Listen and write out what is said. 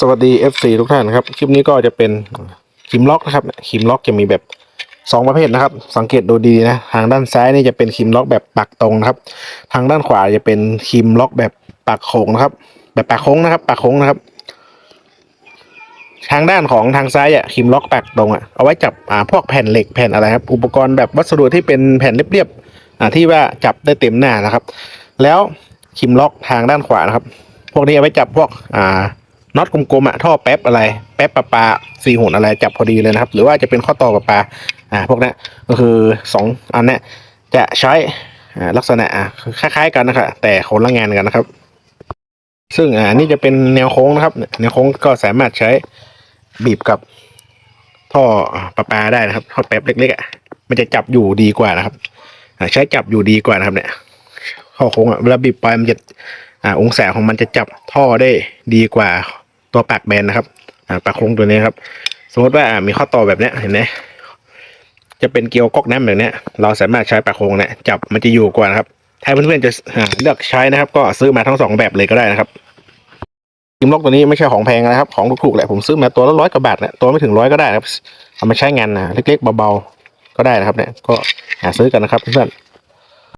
สวัสดี FC ทุกท่านครับ คลิปนี้ก็จะเป็นคิมล็อกนะครับคิมล็อกจะมีแบบสองประเภทนะครับ สังเกตดูดีนะทางด้านซ้ายนี่จะเป็นคิมล็อกแบบปักตรงนะครับ ทางด้านขวาจะเป็นคิมล็อกแบบปักโค้งนะครับ แบบปักโค้งนะครับปักโค้งนะครับ ทางด้านของทางซ้ายอะคิมล็อกปักตรงอะเอาไว้จับอ่าพวกแผ่นเหล็กแผ่นอะไรครับ อุปกรณ์แบบวัสดุที่เป็นแผ่นเรียบๆอ่าที่ว่าจับได้เต็มหน้านะครับ แล้วคิมล็อกทางด้านขวานะครับ พวกนี้เอาไว้จับพวกอ่า น็อตกลมๆอะท่อแป๊บอะไร แป๊บปลาปลาสี่หุ่นอะไรจับพอดีเลยนะครับ หรือว่าจะเป็นข้อต่อปลาปลาอ่าพวกนี้ก็คือสองอันนี้จะใช้อ่าลักษณะอะคล้ายๆกันนะครับแต่คนละงานกันนะครับ ซึ่งอ่านี่จะเป็นแนวโค้งนะครับ แนวโค้งก็สามารถใช้บีบกับท่อปลาปลาได้นะครับท่อแป๊บเล็กๆอะมันจะจับอยู่ดีกว่านะครับใช้จับอยู่ดีกว่านะครับ เนี่ยท่อโค้งอะเวลาบีบไปมันจะอ่าองศาของมันจะจับท่อได้ดีกว่า ตัวปากแบนนะครับปากโค้งตัวนี้ครับ สมมติว่ามีข้อต่อแบบนี้เห็นไหมจะเป็นเกลียวก๊อกน้ำแบบนี้เราสามารถใช้ปากโค้งเนี่ยจับมันจะอยู่กว่านะครับ ถ้าเพื่อนๆจะเลือกใช้นะครับ ก็ซื้อมาทั้งสองแบบเลยก็ได้นะครับกิมล็อกตัวนี้ไม่ใช่ของแพงนะครับ ของถูกๆแหละผมซื้อมาตัวละร้อยกว่าบาทเนี่ยตัวไม่ถึงร้อยก็ได้นะครับเอามาใช้งานนะเล็กๆเบาๆก็ได้นะครับเนี่ยก็หาซื้อกันนะครับเพื่อนๆ